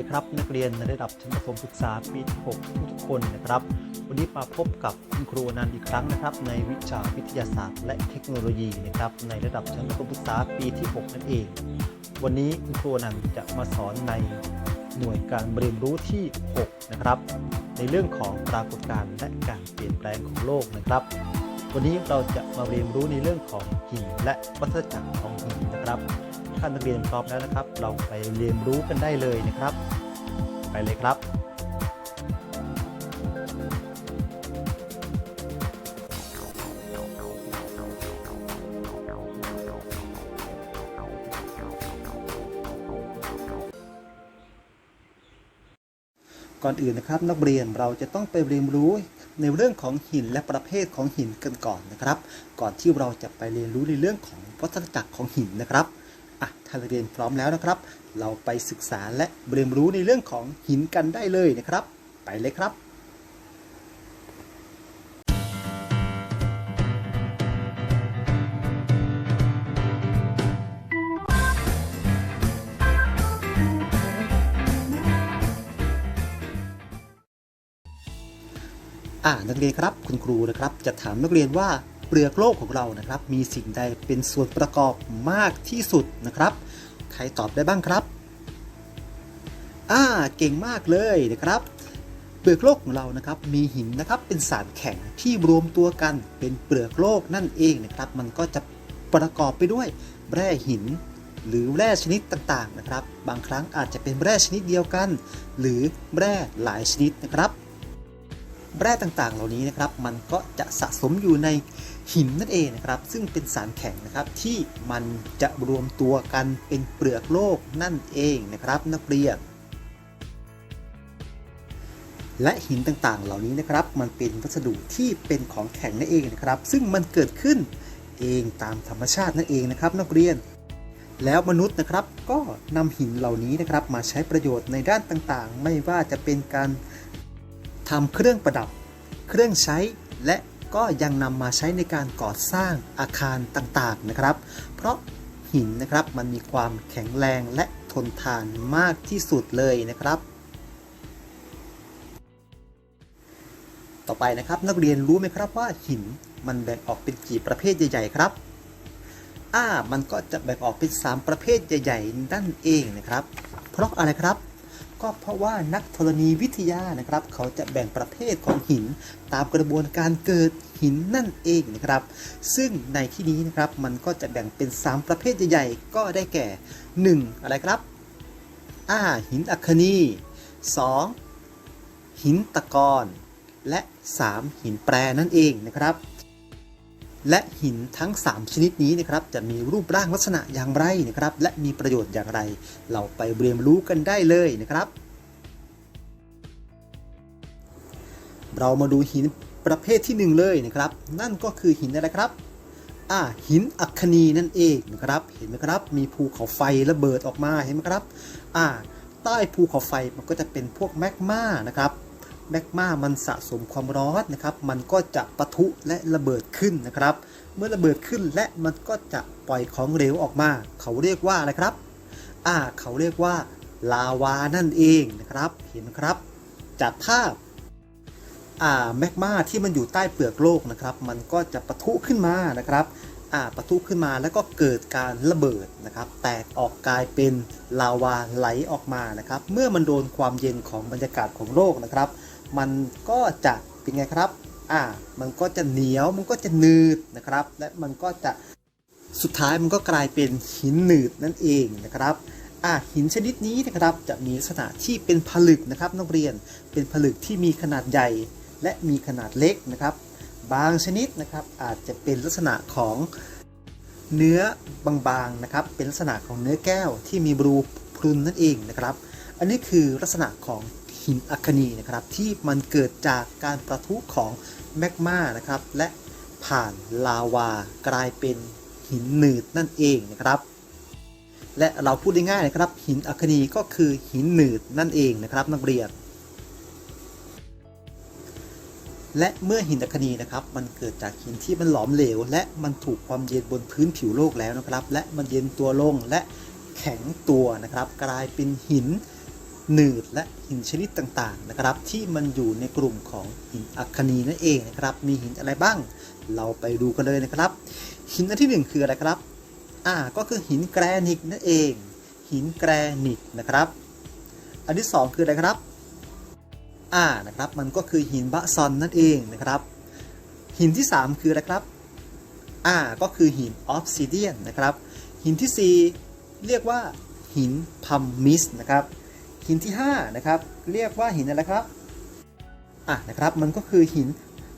ดีครับนักเรียนในระดับชั้นประถมศึกษาปีที่6ทุกคนนะครับ วันนี้มาพบกับคุณครูนันอีกครั้งนะครับ ในวิชาวิทยาศาสตร์และเทคโนโลยีนะครับในระดับชั้นประถมศึกษาปีที่ 6 นั่นเอง วันนี้คุณครูนันจะมาสอนในหน่วยการเรียนรู้ที่ 6 นะครับ ในเรื่องของปรากฏการณ์และการเปลี่ยนแปลงของโลกนะครับวันนี้เราจะมาเรียนรู้ในเรื่องของหินและวัฏจักรของหินนะครับ ท่านนักเรียนพร้อมแล้วนะครับ เราไปเรียนรู้กันได้เลยนะครับ ไปเลยครับก่อนอื่นนะครับนักเรียนเราจะต้องไปเรียนรู้ในเรื่องของหินและประเภทของหินกันก่อนนะครับ ก่อนที่เราจะไปเรียนรู้ในเรื่องของวัฏจักรของหินนะครับ อะถ้านเรียนพร้อมแล้วนะครับ เราไปศึกษาและเรียนรู้ในเรื่องของหินกันได้เลยนะครับ ไปเลยครับอ่านักเรียนครับคุณครูนะครับ จะถามนักเรียนว่า เปลือกโลกของเรานะครับ มีสิ่งใดเป็นส่วนประกอบมากที่สุดนะครับ ใครตอบได้บ้างครับอ่าเก่งมากเลยนะครับเปลือกโลกของเรานะครับมีหินนะครับเป็นสารแข็งที่รวมตัวกันเป็นเปลือกโลกนั่นเองนะครับ มันก็จะประกอบไปด้วยแร่หิน หรือแร่ชนิดต่างๆนะครับ บางครั้งอาจจะเป็นแร่ชนิดเดียวกัน หรือแร่หลายชนิดนะครับ แร่ต่างๆเหล่านี้นะครับ มันก็จะสะสมอยู่ใน หินนั่นเองนะครับ ซึ่งเป็นสารแข็งนะครับที่มันจะรวมตัวกันเป็นเปลือกโลกนั่นเองนะครับนักเรียนและหินต่างๆ เหล่านี้นะครับ มันเป็นวัสดุที่เป็นของแข็งนั่นเองนะครับ ซึ่งมันเกิดขึ้นเองตามธรรมชาตินั่นเองนะครับนักเรียน แล้วมนุษย์นะครับก็นำหินเหล่านี้นะครับมาใช้ประโยชน์ในด้านต่างๆ ไม่ว่าจะเป็นการทำเครื่องประดับ เครื่องใช้และ ก็ยังนำมาใช้ในการก่อสร้างอาคารต่างๆนะครับ เพราะหินนะครับมันมีความแข็งแรงและทนทานมากที่สุดเลยนะครับ ต่อไปนะครับนักเรียนรู้ไหมครับว่าหินมันแบ่งออกเป็นกี่ประเภทใหญ่ๆครับอ่ามันก็จะแบ่งออกเป็น 3 ประเภทใหญ่ ๆ นั่นเองนะครับ เพราะอะไรครับ ก็เพราะว่านักธรณีวิทยานะครับ เขาจะแบ่งประเภทของหิน ตามกระบวนการเกิดหินนั่นเองนะครับ ซึ่งในที่นี้นะครับมันก็จะแบ่งเป็น 3 ประเภทใหญ่ๆ ก็ได้แก่ 1. อะไรครับอ่าหินอัคนี 2. หินตะกอนและ 3. หินแปรนั่นเองนะครับ และหินทั้ง 3 ชนิดนี้นะครับจะมีรูปร่างลักษณะอย่างไรนะครับและมีประโยชน์อย่างไร เราไปเรียนรู้กันได้เลยนะครับ เรามาดูหินประเภทที่หนึ่งเลยนะครับ นั่นก็คือหินอะไรครับอ่าหินอัคนีนั่นเองนะครับเห็นไหมครับ มีภูเขาไฟระเบิดออกมาเห็นไหมครับอ่าใต้ภูเขาไฟมันก็จะเป็นพวกแมกมานะครับ แมกมามันสะสมความร้อนนะครับ มันก็จะปะทุและระเบิดขึ้นนะครับ เมื่อระเบิดขึ้นและมันก็จะปล่อยของเหลวออกมา เขาเรียกว่าอะไรครับ อ่า เขาเรียกว่าลาวานั่นเองนะครับ เห็นไหมครับ จากภาพอ่าแมกมาที่มันอยู่ใต้เปลือกโลกนะครับ มันก็จะปะทุขึ้นมานะครับ ปะทุขึ้นมาแล้วก็เกิดการระเบิดนะครับ แตกออกกลายเป็นลาวาไหลออกมานะครับ เมื่อมันโดนความเย็นของบรรยากาศของโลกนะครับ มันก็จะเป็นไงครับ อ่า มันก็จะเหนียว มันก็จะหนืดนะครับ และมันก็จะสุดท้ายมันก็กลายเป็นหินหนืดนั่นเองนะครับอ่าหินชนิดนี้นะครับจะมีลักษณะที่เป็นผลึกนะครับนักเรียน เป็นผลึกที่มีขนาดใหญ่และมีขนาดเล็กนะครับ บางชนิดนะครับอาจจะเป็นลักษณะของเนื้อบางๆนะครับ เป็นลักษณะของเนื้อแก้วที่มีรูพรุนนั่นเองนะครับ อันนี้คือลักษณะของหินอัคนีนะครับ ที่มันเกิดจากการประทุของแมกมานะครับ และผ่านลาวากลายเป็นหินหนืดนั่นเองนะครับ และเราพูดได้ง่ายนะครับ หินอัคนีก็คือหินหนืดนั่นเองนะครับ นักเรียน และเมื่อหินอัคนีนะครับ มันเกิดจากหินที่มันหลอมเหลว และมันถูกความเย็นบนพื้นผิวโลกแล้วนะครับ และมันเย็นตัวลงและแข็งตัวนะครับ กลายเป็นหินหนืดและหินชนิดต่างๆนะครับ ที่มันอยู่ในกลุ่มของหินอัคนีนั่นเองนะครับ มีหินอะไรบ้าง เราไปดูกันเลยนะครับ หินอันที่หนึ่งคืออะไรครับอ่าก็คือหินแกรนิตนั่นเอง หินแกรนิตนะครับ อันที่สองคืออะไรครับ อ่านะครับ มันก็คือหินบะซอนนั่นเองนะครับ หินที่ 3 คืออะไรครับอ่าก็คือหินออฟซิเดียนนะครับ หินที่ 4 เรียกว่าหินพัมมิสนะครับ หินที่5นะครับเรียกว่าหินอะไรครับอะนะครับมันก็คือหิน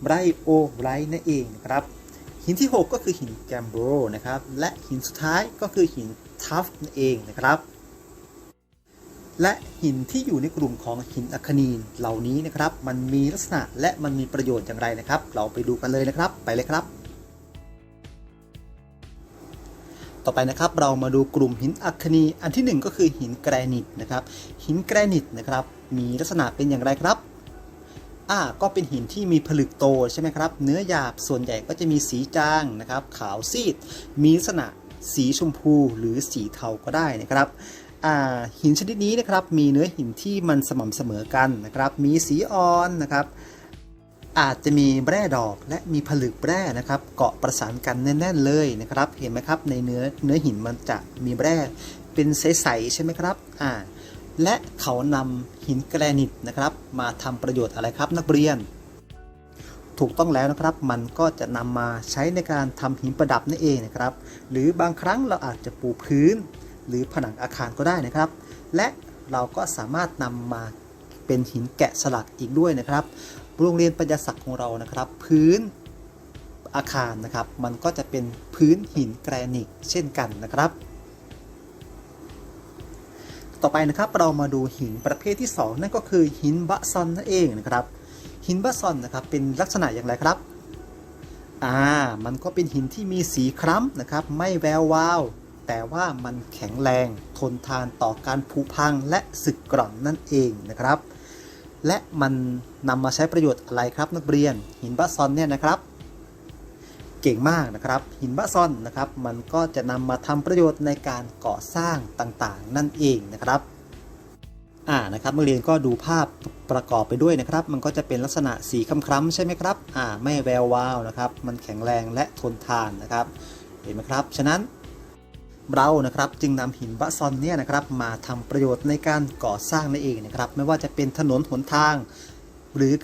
ไบรโอไบรนั่นเองนะครับหินที่ 6 ก็คือหินแกมโบรนะครับ และหินสุดท้ายก็คือหินทัฟนั่นเองนะครับ และหินที่อยู่ในกลุ่มของหินอัคนีนเหล่านี้นะครับ มันมีลักษณะและมันมีประโยชน์อย่างไรนะครับ เราไปดูกันเลยนะครับ ไปเลยครับ ต่อไปนะครับเรามาดูกลุ่มหินอัคนีอันที่หนึ่งก็คือหินแกรนิตนะครับ หินแกรนิตนะครับ มีลักษณะเป็นอย่างไรครับอ่าก็เป็นหินที่มีผลึกโตใช่ไหมครับ เนื้อหยาบส่วนใหญ่ก็จะมีสีจางนะครับ ขาวซีด มีลักษณะสีชมพูหรือสีเทาก็ได้นะครับ หินชนิดนี้นะครับมีเนื้อหินที่มันสม่ำเสมอกันนะครับ มีสีอ่อนนะครับ อาจจะมีแร่ดอกและมีผลึกแร่นะครับ เกาะประสานกันแน่น ๆ เลยนะครับ เห็นไหมครับในเนื้อเนื้อหินมันจะมีแร่เป็นใสๆใช่ไหมครับอ่าและเขานำหินแกรนิตนะครับ มาทำประโยชน์อะไรครับนักเรียน ถูกต้องแล้วนะครับ มันก็จะนำมาใช้ในการทำหินประดับนั่นเองนะครับ หรือบางครั้งเราอาจจะปูพื้น หรือผนังอาคารก็ได้นะครับ และเราก็สามารถนำมาเป็นหินแกะสลักอีกด้วยนะครับโรงเรียนปัญญาศักดิ์ของเรานะครับ พื้นอาคารนะครับ มันก็จะเป็นพื้นหินแกรนิตเช่นกันนะครับ ต่อไปนะครับเรามาดูหินประเภทที่ 2 นั่นก็คือหินบะซอนนั่นเองนะครับ หินบะซอนนะครับเป็นลักษณะอย่างไรครับอ่ามันก็เป็นหินที่มีสีคล้ำนะครับ ไม่แวววาว แต่ว่ามันแข็งแรงทนทานต่อการผุพังและสึกกร่อนนั่นเองนะครับ และมันนำมาใช้ประโยชน์อะไรครับนักเรียน หินบะซอนเนี่ยนะครับ เก่งมากนะครับ หินบะซอนนะครับ มันก็จะนำมาทำประโยชน์ในการก่อสร้างต่างๆ นั่นเองนะครับอ่านะครับนักเรียนก็ดูภาพประกอบไปด้วยนะครับ มันก็จะเป็นลักษณะสีคล้ำๆใช่ไหมครับอ่าไม่แวววาวนะครับ มันแข็งแรงและทนทานนะครับ เห็นไหมครับ ฉะนั้น เรานะครับจึงนำหินบะซอนเนี่ยนะครับมาทำประโยชน์ในการก่อสร้างนั่นเองนะครับ ไม่ว่าจะเป็นถนนหนทาง หรือ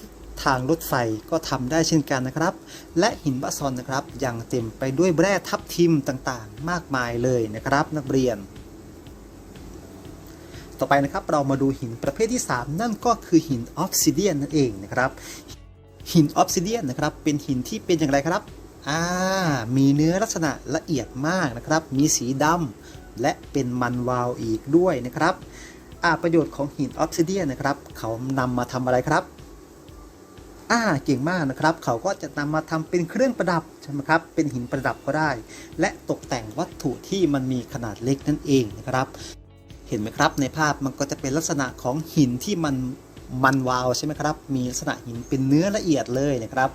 ทางรถไฟก็ทำได้เช่นกันนะครับ และหินบะซอนนะครับยังเต็มไปด้วยแร่ทับทิมต่างๆ มากมายเลยนะครับ นักเรียน ต่อไปนะครับเรามาดูหินประเภทที่ 3 นั่นก็คือหินออฟซิเดียนนั่นเองนะครับหินออฟซิเดียนนะครับเป็นหินที่เป็นอย่างไรครับ อ่ามีเนื้อลักษณะละเอียดมากนะครับ มีสีดำและเป็นมันวาวอีกด้วยนะครับอ่าประโยชน์ของหินออฟซิเดียนนะครับ เขานำมาทำอะไรครับอ่าเก่งมากนะครับ เขาก็จะนำมาทำเป็นเครื่องประดับใช่ไหมครับ เป็นหินประดับก็ได้ และตกแต่งวัตถุที่มันมีขนาดเล็กนั่นเองนะครับ เห็นไหมครับในภาพมันก็จะเป็นลักษณะของหินที่มัน มันวาวใช่ไหมครับ มีลักษณะหินเป็นเนื้อละเอียดเลยนะครับ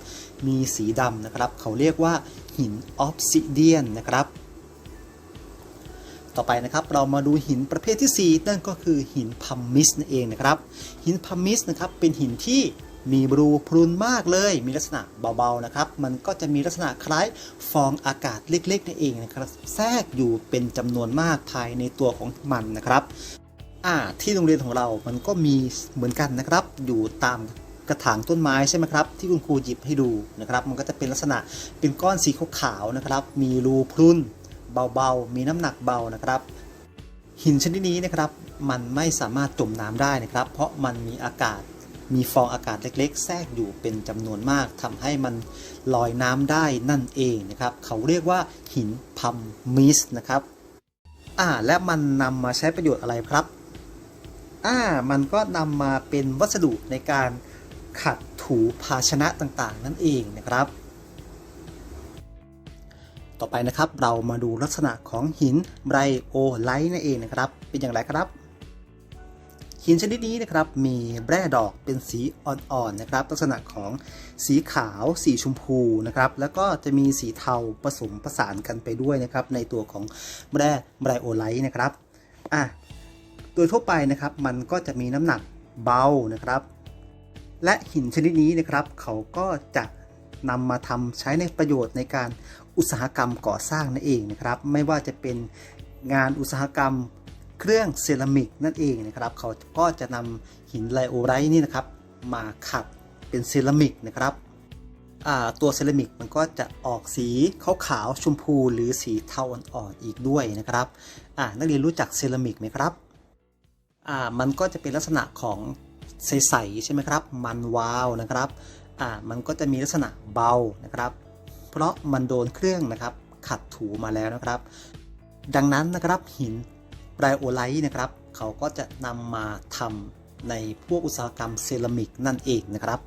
มีสีดำนะครับ เขาเรียกว่าหินออฟซิเดียนนะครับ ต่อไปนะครับเรามาดูหินประเภทที่ 4 นั่นก็คือหินพัมมิสนั่นเองนะครับ หินพัมมิสนะครับเป็นหินที่มีรูพรุนมากเลย มีลักษณะเบาๆนะครับ มันก็จะมีลักษณะคล้ายฟองอากาศเล็กๆนั่นเองนะครับ แทรกอยู่เป็นจำนวนมากภายในตัวของมันนะครับ อ่าที่โรงเรียนของเรามันก็มีเหมือนกันนะครับ อยู่ตามกระถางต้นไม้ใช่ไหมครับ ที่คุณครูหยิบให้ดูนะครับ มันก็จะเป็นลักษณะเป็นก้อนสีขาวๆนะครับ มีรูพรุนเบาๆ มีน้ำหนักเบานะครับ หินชนิดนี้นะครับ มันไม่สามารถจมน้ำได้นะครับ เพราะมันมีอากาศมีฟองอากาศเล็กๆ แทรกอยู่เป็นจำนวนมากทำให้มันลอยน้ำได้นั่นเองนะครับ เขาเรียกว่าหินพัมมิสนะครับ อ่าและมันนำมาใช้ประโยชน์อะไรครับ อ่ามันก็นำมาเป็นวัสดุในการขัดถูภาชนะต่างๆ นั่นเองนะครับ ต่อไปนะครับเรามาดูลักษณะของหินไบรโอไลท์นั่นเองนะครับ เป็นอย่างไรครับหินชนิดนี้นะครับมีแร่ดอกเป็นสีอ่อนๆนะครับลักษณะของสีขาวสีชมพูนะครับแล้วก็จะมีสีเทาผสมผสานกันไปด้วยนะครับในตัวของแร่ไบรโอไลท์นะครับอะ โดยทั่วไปนะครับมันก็จะมีน้ำหนักเบานะครับ และหินชนิดนี้นะครับเขาก็จะนำมาทำใช้ในประโยชน์ในการอุตสาหกรรมก่อสร้างนั่นเองนะครับ ไม่ว่าจะเป็นงานอุตสาหกรรมเครื่องเซรามิกนั่นเองนะครับ เขาก็จะนำหินไลโอไรต์นี่นะครับ มาขัดเป็นเซรามิกนะครับตัวเซรามิกมันก็จะออกสีขาวๆชมพูหรือสีเทาอ่อนๆอีกด้วยนะครับนักเรียนรู้จักเซรามิกไหมครับ อ่ามันก็จะเป็นลักษณะของใสๆใช่ไหมครับ มันวาวนะครับอ่ามันก็จะมีลักษณะเบานะครับ เพราะมันโดนเครื่องนะครับขัดถูมาแล้วนะครับ ดังนั้นนะครับหินไบรโอไลท์นะครับ เขาก็จะนำมาทำในพวกอุตสาหกรรมเซรามิกนั่นเองนะครับ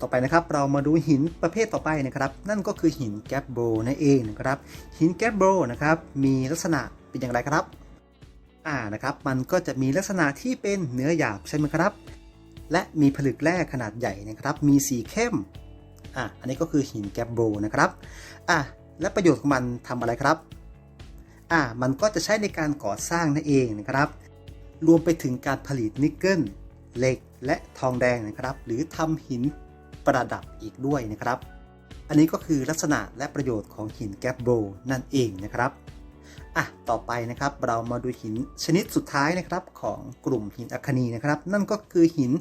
ต่อไปนะครับเรามาดูหินประเภทต่อไปนะครับ นั่นก็คือหินแกปโบนั่นเองนะครับ หินแกปโบนะครับมีลักษณะเป็นอย่างไรครับ อ่านะครับ มันก็จะมีลักษณะที่เป็นเนื้อหยาบใช่ไหมครับ และมีผลึกแร่ขนาดใหญ่นะครับ มีสีเข้มอะอันนี้ก็คือหินแกปโบนะครับอะและประโยชน์ของมันทำอะไรครับอะมันก็จะใช้ในการก่อสร้างนั่นเองนะครับ รวมไปถึงการผลิตนิกเกิลเหล็กและทองแดงนะครับ หรือทำหินประดับอีกด้วยนะครับ อันนี้ก็คือลักษณะและประโยชน์ของหินแกปโบนั่นเองนะครับ อะต่อไปนะครับเรามาดูหินชนิดสุดท้ายนะครับของกลุ่มหินอัคนีนะครับ นั่นก็คือหิน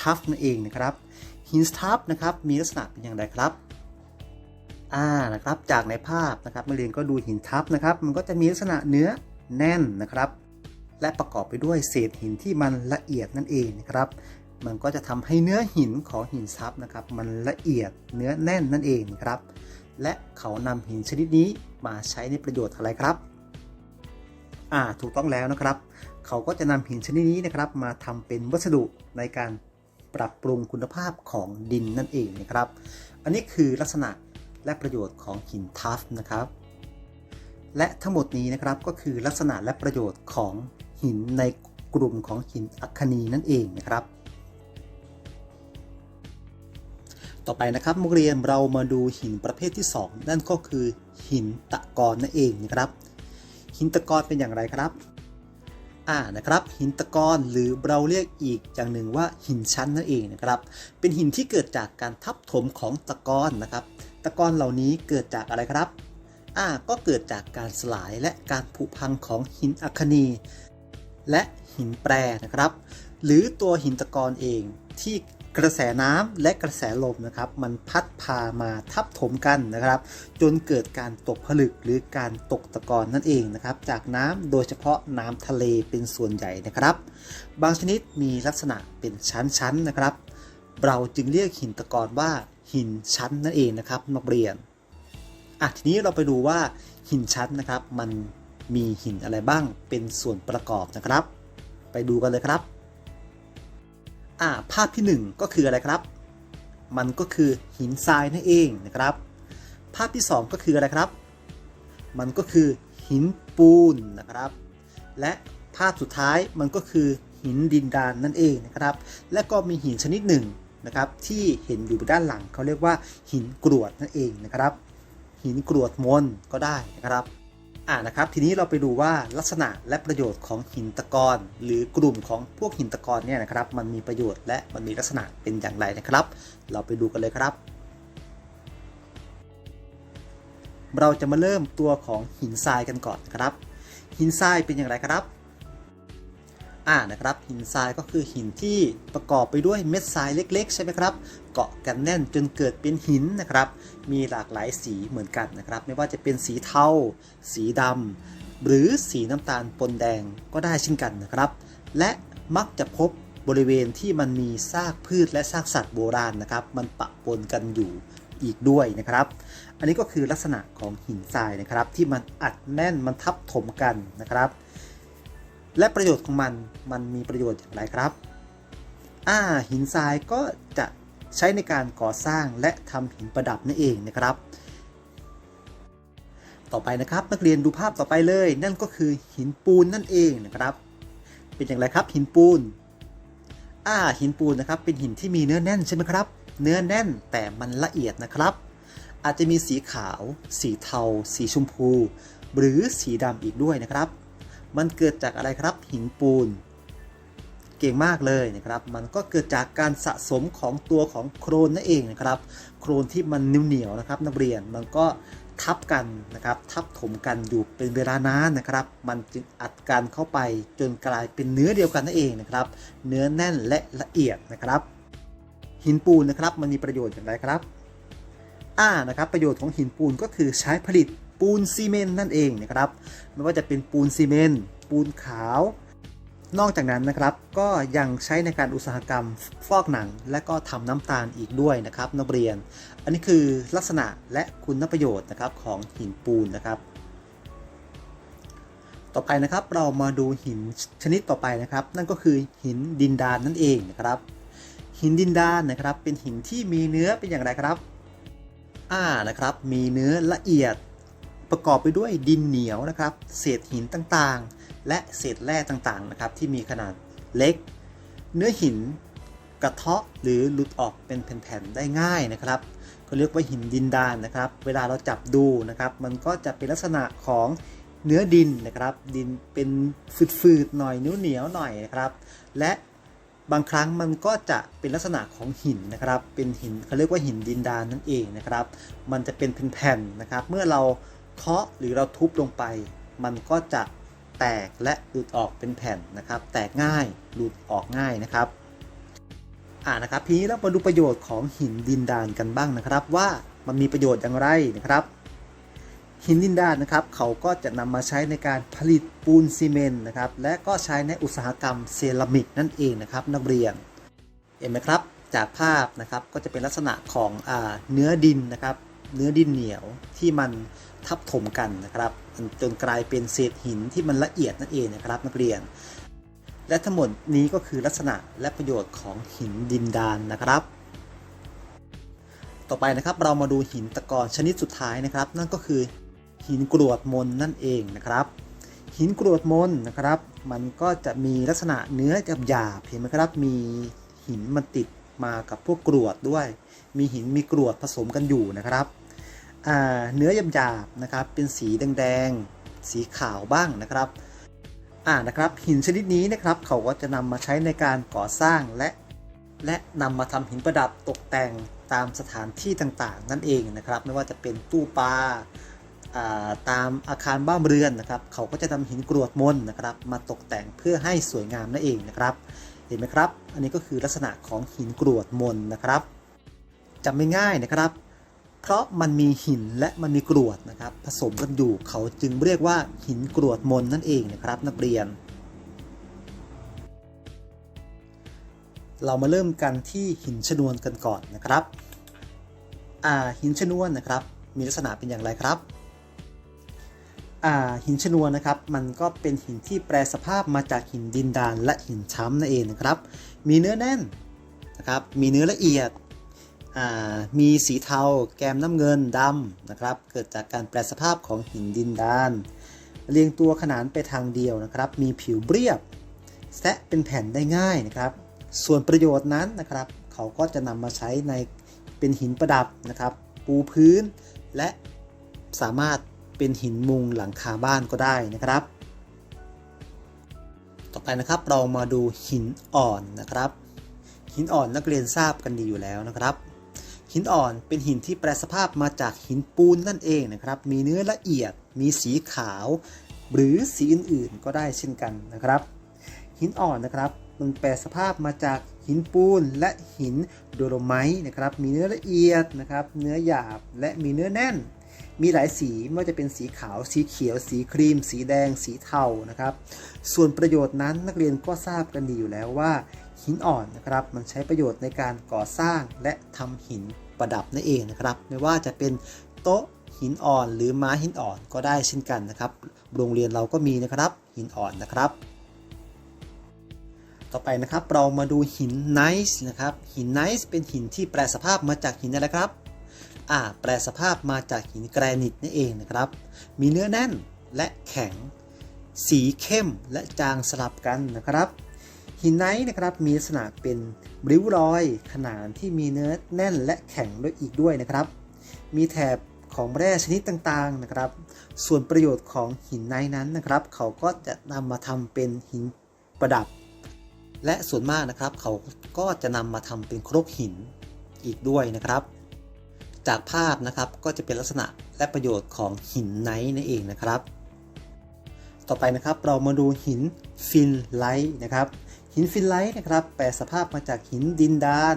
ทัฟนั่นเองนะครับ หินทัฟนะครับมีลักษณะเป็นอย่างไรครับอ่านะครับจากในภาพนะครับนักเรียนก็ดูหินทัฟนะครับ มันก็จะมีลักษณะเนื้อแน่นนะครับ และประกอบไปด้วยเศษหินที่มันละเอียดนั่นเองนะครับ มันก็จะทำให้เนื้อหินของหินซับนะครับ มันละเอียดเนื้อแน่นนั่นเองครับ และเขานำหินชนิดนี้มาใช้ในประโยชน์อะไรครับ อ่าถูกต้องแล้วนะครับ เขาก็จะนำหินชนิดนี้นะครับ มาทำเป็นวัสดุในการปรับปรุงคุณภาพของดินนั่นเองนะครับ อันนี้คือลักษณะและประโยชน์ของหินทัฟนะครับ และทั้งหมดนี้นะครับก็คือลักษณะและประโยชน์ของหินในกลุ่มของหินอัคคนีนั่นเองนะครับ ต่อไปนะครับนักเรียนเรามาดูหินประเภทที่ 2 นั่นก็คือหินตะกอนนั่นเองนะครับ หินตะกอนเป็นอย่างไรครับอ่านะครับหินตะกอนหรือเราเรียกอีกอย่างหนึ่งว่าหินชั้นนั่นเองนะครับเป็นหินที่เกิดจากการทับถมของตะกอนนะครับ ตะกอนเหล่านี้เกิดจากอะไรครับอ่าก็เกิดจากการสลายและการผุพังของหินอัคคนี และหินแปรนะครับ หรือตัวหินตะกอนเองที่ กระแสน้ำและกระแสลมนะครับมันพัดพามาทับถมกันนะครับ จนเกิดการตกผลึกหรือการตกตะกอนนั่นเองนะครับ จากน้ำโดยเฉพาะน้ำทะเลเป็นส่วนใหญ่นะครับ บางชนิดมีลักษณะเป็นชั้นๆนะครับ เราจึงเรียกหินตะกอนว่าหินชั้นนั่นเองนะครับนักเรียนอะทีนี้เราไปดูว่าหินชั้นนะครับ มันมีหินอะไรบ้างเป็นส่วนประกอบนะครับ ไปดูกันเลยครับ อ่าภาพที่ 1 ก็คืออะไรครับ มันก็คือหินทรายนั่นเองนะครับ ภาพที่ 2 ก็คืออะไรครับ มันก็คือหินปูนนะครับ และภาพสุดท้ายมันก็คือหินดินดานนั่นเองนะครับ และก็มีหินชนิดหนึ่งนะครับที่เห็นอยู่ด้านหลังเขาเรียกว่าหินกรวดนั่นเองนะครับ หินกรวดมนก็ได้นะครับ อ่านะครับ ทีนี้เราไปดูว่าลักษณะและประโยชน์ของหินตะกอนหรือกลุ่มของพวกหินตะกอนเนี่ยนะครับ มันมีประโยชน์และมันมีลักษณะเป็นอย่างไรนะครับ เราไปดูกันเลยครับ เราจะมาเริ่มตัวของหินทรายกันก่อนครับ หินทรายเป็นอย่างไรครับ อ่านะครับหินทรายก็คือหินที่ประกอบไปด้วยเม็ดทรายเล็ก ๆ ใช่ไหมครับ เกาะกันแน่นจนเกิดเป็นหินนะครับ มีหลากหลายสีเหมือนกันนะครับ ไม่ว่าจะเป็นสีเทาสีดำหรือสีน้ำตาลปนแดงก็ได้เช่นกันนะครับ และมักจะพบบริเวณที่มันมีซากพืชและซากสัตว์โบราณนะครับ มันปะปนกันอยู่อีกด้วยนะครับ อันนี้ก็คือลักษณะของหินทรายนะครับ ที่มันอัดแน่นมันทับถมกันนะครับ และประโยชน์ของมันมันมีประโยชน์อย่างไรครับอ่าหินทรายก็จะใช้ในการก่อสร้างและทำหินประดับนั่นเองนะครับ ต่อไปนะครับนักเรียนดูภาพต่อไปเลย นั่นก็คือหินปูนนั่นเองนะครับ เป็นอย่างไรครับหินปูนอ่าหินปูนนะครับเป็นหินที่มีเนื้อแน่นใช่ไหมครับ เนื้อแน่นแต่มันละเอียดนะครับ อาจจะมีสีขาว สีเทา สีชมพู หรือสีดำอีกด้วยนะครับ มันเกิดจากอะไรครับหินปูน เก่งมากเลยนะครับ มันก็เกิดจากการสะสมของตัวของโครนนั่นเองนะครับ โครนที่มันเหนียวๆนะครับนักเรียนมันก็ทับกันนะครับทับถมกันอยู่เป็นเวลานานนะครับ มันจึงอัดกันเข้าไปจนกลายเป็นเนื้อเดียวกันนั่นเองนะครับ เนื้อแน่นและละเอียดนะครับ หินปูนนะครับมันมีประโยชน์อย่างไรครับอ่านะครับประโยชน์ของหินปูนก็คือใช้ผลิต ปูนซีเมนต์นั่นเองนะครับ ไม่ว่าจะเป็นปูนซีเมนต์ปูนขาวนอกจากนั้นนะครับก็ยังใช้ในการอุตสาหกรรมฟอกหนัง และก็ทำน้ำตาลอีกด้วยนะครับนักเรียน อันนี้คือลักษณะและคุณประโยชน์นะครับของหินปูนนะครับ ต่อไปนะครับเรามาดูหินชนิดต่อไปนะครับ นั่นก็คือหินดินดานนั่นเองนะครับ หินดินดานนะครับเป็นหินที่มีเนื้อเป็นอย่างไรครับอ่านะครับมีเนื้อละเอียด ประกอบไปด้วยดินเหนียวนะครับ เศษหินต่างๆ และเศษแร่ต่างๆนะครับที่มีขนาดเล็ก เนื้อหินกระเทาะหรือหลุดออกเป็นแผ่นๆได้ง่ายนะครับก็เรียกว่าหินดินดานนะครับ เวลาเราจับดูนะครับ มันก็จะเป็นลักษณะของเนื้อดินนะครับ ดินเป็นฝืดๆหน่อยนิ้วเหนียวหน่อยนะครับ และบางครั้งมันก็จะเป็นลักษณะของหินนะครับ เป็นหินเขาเรียกว่าหินดินดานนั่นเองนะครับ มันจะเป็นแผ่นๆนะครับ เมื่อเรา เคาะหรือเราทุบลงไป มันก็จะแตกและหลุดออกเป็นแผ่นนะครับ แตกง่ายหลุดออกง่ายนะครับอ่านะครับทีนี้เรามาดูประโยชน์ของหินดินดานกันบ้างนะครับ ว่ามันมีประโยชน์อย่างไรนะครับ หินดินดานนะครับ เขาก็จะนำมาใช้ในการผลิตปูนซีเมนต์นะครับ และก็ใช้ในอุตสาหกรรมเซรามิกนั่นเองนะครับ นักเรียนเห็นไหมครับจากภาพนะครับก็จะเป็นลักษณะของอเนื้อดินนะครับ เนื้อดินเหนียวที่มันทับถมกันนะครับจนกลายเป็นเศษหินที่มันละเอียดนั่นเองนะครับนักเรียน และทั้งหมดนี้ก็คือลักษณะและประโยชน์ของหินดินดานนะครับ ต่อไปนะครับเรามาดูหินตะกอนชนิดสุดท้ายนะครับ นั่นก็คือหินกรวดมนนั่นเองนะครับ หินกรวดมนนะครับ มันก็จะมีลักษณะเนื้อหยาบๆเห็นไหมครับมีหินมันติดมากับพวกกรวดด้วย มีหินมีกรวดผสมกันอยู่นะครับเนื้อหยาบๆนะครับเป็นสีแดงๆสีขาวบ้างนะครับอ่านะครับหินชนิดนี้นะครับเขาก็จะนำมาใช้ในการก่อสร้างและและนำมาทำหินประดับตกแต่งตามสถานที่ต่างๆ นั่นเองนะครับไม่ว่าจะเป็นตู้ปลาตามอาคารบ้านเรือนนะครับ เขาก็จะนำหินกรวดมนนะครับ มาตกแต่งเพื่อให้สวยงามนั่นเองนะครับ เห็นไหมครับ อันนี้ก็คือลักษณะของหินกรวดมนนะครับ จำไม่ง่ายนะครับ เพราะมันมีหินและมันมีกรวดนะครับ ผสมกันอยู่เขาจึงเรียกว่าหินกรวดมนนั่นเองนะครับนักเรียน เรามาเริ่มกันที่หินชนวนกันก่อนนะครับอ่าหินชนวนนะครับ มีลักษณะเป็นอย่างไรครับอ่าหินชนวนนะครับมันก็เป็นหินที่แปรสภาพมาจากหินดินดานและหินช้ำนั่นเองนะครับ มีเนื้อแน่นนะครับมีเนื้อละเอียด มีสีเทา แกมน้ำเงินดำนะครับ เกิดจากการแปรสภาพของหินดินดาน เรียงตัวขนานไปทางเดียวนะครับ มีผิวเรียบ แซะเป็นแผ่นได้ง่ายนะครับ ส่วนประโยชน์นั้นนะครับ เขาก็จะนำมาใช้ในเป็นหินประดับนะครับ ปูพื้น และสามารถเป็นหินมุงหลังคาบ้านก็ได้นะครับ ต่อไปนะครับเรามาดูหินอ่อนนะครับ หินอ่อนนักเรียนทราบกันดีอยู่แล้วนะครับ หินอ่อนเป็นหินที่แปรสภาพมาจากหินปูนนั่นเองนะครับ มีเนื้อละเอียด มีสีขาว หรือสีอื่นๆ ก็ได้เช่นกันนะครับ หินอ่อนนะครับมันแปรสภาพมาจากหินปูนและหินโดโลไมต์นะครับ มีเนื้อละเอียดนะครับ เนื้อหยาบและมีเนื้อแน่น มีหลายสีไม่ว่าจะเป็นสีขาว สีเขียว สีครีม สีแดง สีเทานะครับ ส่วนประโยชน์นั้นนักเรียนก็ทราบกันดีอยู่แล้วว่า หินอ่อนนะครับ มันใช้ประโยชน์ในการก่อสร้างและทำหินประดับนั่นเองนะครับ ไม่ว่าจะเป็นโต๊ะหินอ่อน หรือม้าหินอ่อนก็ได้เช่นกันนะครับ โรงเรียนเราก็มีนะครับหินอ่อนนะครับ ต่อไปนะครับเรามาดูหินไนซ์นะครับ หินไนซ์เป็นหินที่แปลสภาพมาจากหินอะไรครับอ่าแปลสภาพมาจากหินแกรนิตนั่นเองนะครับ มีเนื้อแน่นและแข็ง สีเข้มและจางสลับกันนะครับ หินไนท์นะครับมีลักษณะเป็นริ้วรอยขนานที่มีเนื้อแน่นและแข็งด้วยอีกด้วยนะครับ มีแถบของแร่ชนิดต่างๆนะครับ ส่วนประโยชน์ของหินไนท์นั้นนะครับ เขาก็จะนำมาทำเป็นหินประดับ และส่วนมากนะครับเขาก็จะนำมาทำเป็นครกหินอีกด้วยนะครับ จากภาพนะครับก็จะเป็นลักษณะและประโยชน์ของหินไนท์นั่นเองนะครับ ต่อไปนะครับเรามาดูหินฟินไลท์นะครับ หินฟินไลท์นะครับแปลสภาพมาจากหินดินดาน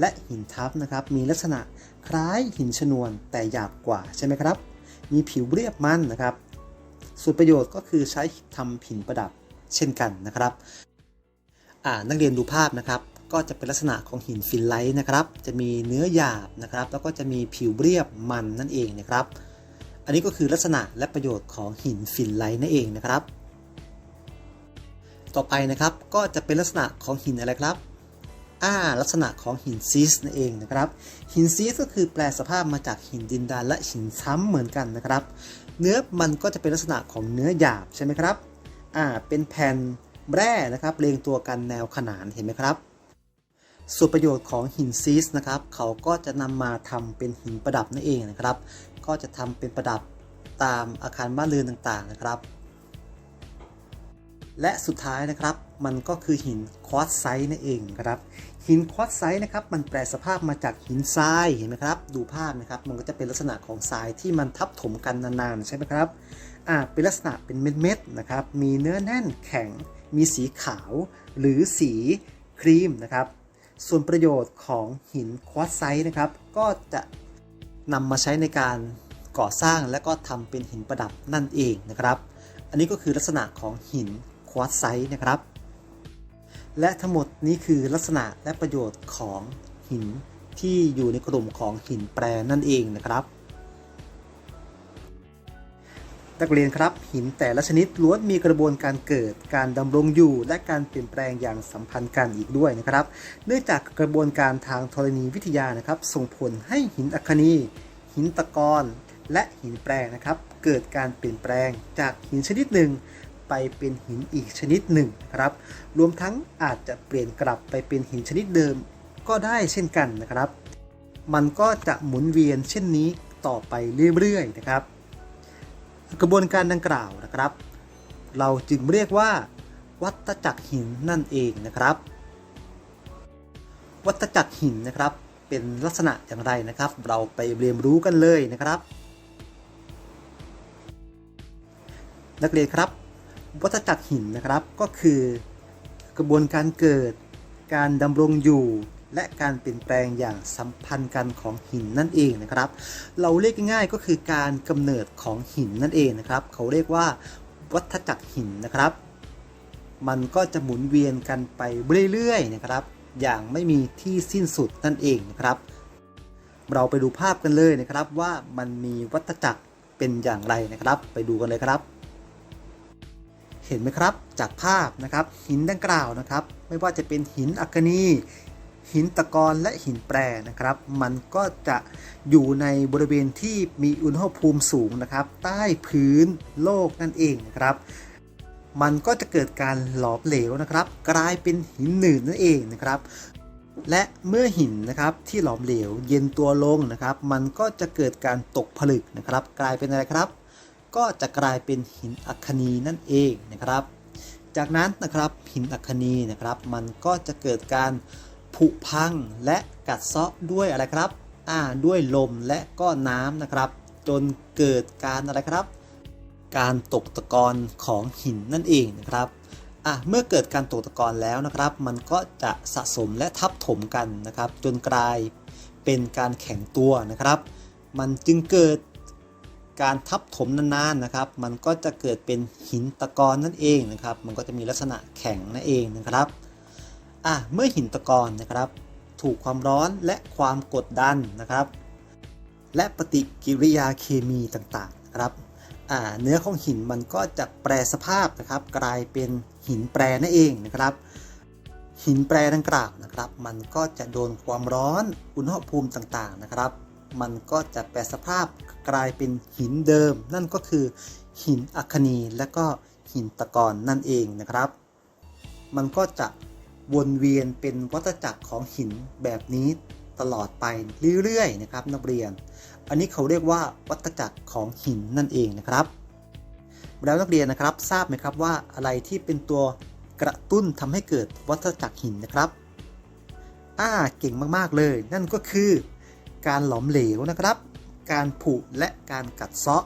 และหินทับนะครับมีลักษณะคล้ายหินชนวนแต่หยาบกว่าใช่ไหมครับ มีผิวเรียบมันนะครับส่วนประโยชน์ก็คือใช้ทำหินประดับเช่นกันนะครับอ่านักเรียนดูภาพนะครับ ก็จะเป็นลักษณะของหินฟินไลท์นะครับ จะมีเนื้อหยาบนะครับ แล้วก็จะมีผิวเรียบมันนั่นเองนะครับ อันนี้ก็คือลักษณะและประโยชน์ของหินฟินไลท์นั่นเองนะครับ ต่อไปนะครับ ก็จะเป็นลักษณะของหินอะไรครับอ่าลักษณะของหินซีสนั่นเองนะครับ หินซีสก็คือแปลสภาพมาจากหินดินดานและหินซ้ำเหมือนกันนะครับ เนื้อมันก็จะเป็นลักษณะของเนื้อหยาบใช่ไหมครับอ่าเป็นแผ่นแร่นะครับเรียงตัวกันแนวขนานเห็นไหมครับส่วนประโยชน์ของหินซีสนะครับ เขาก็จะนำมาทำเป็นหินประดับนั่นเองนะครับ ก็จะทำเป็นประดับตามอาคารบ้านเรือนต่างๆนะครับ และสุดท้ายนะครับ มันก็คือหินควอตไซต์นั่นเองครับหินควอตไซต์นะครับมันแปลสภาพมาจากหินทรายเห็นไหมครับดูภาพนะครับมันก็จะเป็นลักษณะของทรายที่มันทับถมกันนานๆใช่ไหมครับอ่าเป็นลักษณะเป็นเม็ดๆนะครับมีเนื้อแน่นแข็ง มีสีขาว หรือสีครีมนะครับส่วนประโยชน์ของหินควอตไซต์นะครับก็จะนำมาใช้ในการก่อสร้างและก็ทำเป็นหินประดับนั่นเองนะครับ อันนี้ก็คือลักษณะของหิน ควอตไซต์นะครับ และทั้งหมดนี้คือลักษณะและประโยชน์ของหินที่อยู่ในกลุ่มของหินแปรนั่นเองนะครับ นักเรียนครับหินแต่ละชนิดล้วนมีกระบวนการเกิดการดำรงอยู่ และการเปลี่ยนแปลงอย่างสัมพันธ์กันอีกด้วยนะครับ เนื่องจากกระบวนการทางธรณีวิทยานะครับ ส่งผลให้หินอัคนีหินตะกอนและหินแปรนะครับ เกิดการเปลี่ยนแปลงจากหินชนิดหนึ่ง ไปเป็นหินอีกชนิดหนึ่งนะครับ รวมทั้งอาจจะเปลี่ยนกลับไปเป็นหินชนิดเดิมก็ได้เช่นกันนะครับ มันก็จะหมุนเวียนเช่นนี้ต่อไปเรื่อยๆนะครับ กระบวนการดังกล่าวนะครับ เราจึงเรียกว่า วัฏจักรหินนั่นเองนะครับ วัฏจักรหินนะครับเป็นลักษณะอย่างไรนะครับ เราไปเรียนรู้กันเลยนะครับ นักเรียนครับ วัฏจักรหินนะครับ ก็คือกระบวนการเกิด การดำรงอยู่ และการเปลี่ยนแปลงอย่างสัมพันธ์กันของหินนั่นเองนะครับ เราเรียกง่ายๆก็คือการกำเนิดของหินนั่นเองนะครับ เขาเรียกว่าวัฏจักรหินนะครับ มันก็จะหมุนเวียนกันไปเรื่อยๆนะครับ อย่างไม่มีที่สิ้นสุดนั่นเองนะครับ เราไปดูภาพกันเลยนะครับว่ามันมีวัฏจักรเป็นอย่างไรนะครับ ไปดูกันเลยครับ เห็นไหมครับจากภาพนะครับหินดังกล่าวนะครับ ไม่ว่าจะเป็นหินอัคนีหินตะกอนและหินแปรนะครับ มันก็จะอยู่ในบริเวณที่มีอุณหภูมิสูงนะครับ ใต้พื้นโลกนั่นเองนะครับ มันก็จะเกิดการหลอมเหลวนะครับ กลายเป็นหินหนืดนั่นเองนะครับ และเมื่อหินนะครับที่หลอมเหลวเย็นตัวลงนะครับ มันก็จะเกิดการตกผลึกนะครับ กลายเป็นอะไรครับ ก็จะกลายเป็นหินอัคนีนั่นเองนะครับ จากนั้นนะครับหินอัคนีนะครับมันก็จะเกิดการผุพังและกัดเซาะด้วยอะไรครับอ่าด้วยลมและก็น้ำนะครับ จนเกิดการอะไรครับ การตกตะกอนของหินนั่นเองนะครับอะเมื่อเกิดการตกตะกอนแล้วนะครับ มันก็จะสะสมและทับถมกันนะครับ จนกลายเป็นการแข็งตัวนะครับ มันจึงเกิด การทับถมนานๆนะครับ มันก็จะเกิดเป็นหินตะกอนนั่นเองนะครับ มันก็จะมีลักษณะแข็งนั่นเองนะครับอะเมื่อหินตะกอนนะครับ ถูกความร้อนและความกดดันนะครับ และปฏิกิริยาเคมีต่างๆนะครับอ่าเนื้อของหินมันก็จะแปรสภาพนะครับ กลายเป็นหินแปรนั่นเองนะครับ หินแปรดังกล่าวนะครับ มันก็จะโดนความร้อนอุณหภูมิต่างๆนะครับ มันก็จะแปรสภาพกลายเป็นหินเดิม นั่นก็คือ หินอัคนีและก็หินตะกอนนั่นเองนะครับ มันก็จะวนเวียนเป็นวัฏจักรของหินแบบนี้ตลอดไปเรื่อยๆนะครับ นักเรียน อันนี้เขาเรียกว่าวัฏจักรของหินนั่นเองนะครับ แล้วนักเรียนนะครับทราบไหมครับว่าอะไรที่เป็นตัวกระตุ้นทำให้เกิดวัฏจักรหินนะครับ อ่าเก่งมากๆเลย นั่นก็คือ การหลอมเหลวนะครับ การผุและการกัดเซาะ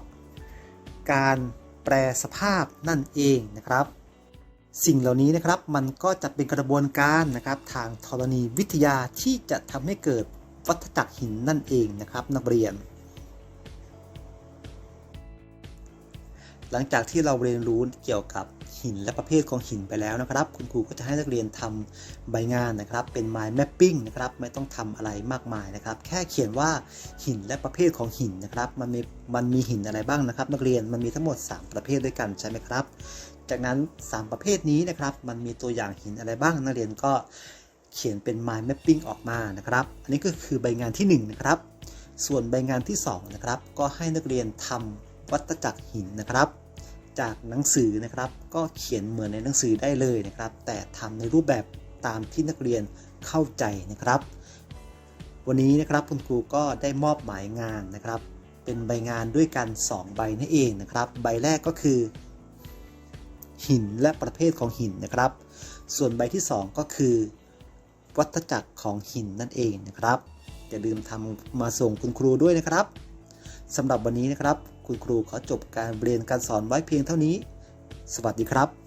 การแปรสภาพนั่นเองนะครับ สิ่งเหล่านี้นะครับมันก็จะเป็นกระบวนการนะครับทางธรณีวิทยาที่จะทำให้เกิดวัฏจักรหินนั่นเองนะครับ นักเรียน หลังจากที่เราเรียนรู้เกี่ยวกับ หินและประเภทของหินไปแล้วนะครับ คุณครูก็จะให้นักเรียนทำใบงานนะครับ เป็น mind mapping นะครับไม่ต้องทำอะไรมากมายนะครับ แค่เขียนว่าหินและประเภทของหินนะครับ มันมีมันมีหินอะไรบ้างนะครับ นักเรียนมันมีทั้งหมด 3 ประเภทด้วยกันใช่ไหมครับ จากนั้น 3 ประเภทนี้นะครับ มันมีตัวอย่างหินอะไรบ้าง นักเรียนก็เขียนเป็น mind mapping ออกมานะครับ อันนี้ก็คือใบงานที่ 1 นะครับ ส่วนใบงานที่2นะครับก็ให้นักเรียนทำวัฏจักรหินนะครับ จากหนังสือนะครับ ก็เขียนเหมือนในหนังสือได้เลยนะครับ แต่ทำในรูปแบบตามที่นักเรียนเข้าใจนะครับ วันนี้นะครับคุณครูก็ได้มอบหมายงานนะครับ เป็นใบงานด้วยกัน 2 ใบนั่นเองนะครับ ใบแรกก็คือ หินและประเภทของหินนะครับ ส่วนใบที่ 2 ก็คือ วัฏจักรของหินนั่นเองนะครับอย่าลืมทำมาส่งคุณครูด้วยนะครับสำหรับวันนี้นะครับ คุณครูขอจบการเรียนการสอนไว้เพียงเท่านี้ สวัสดีครับ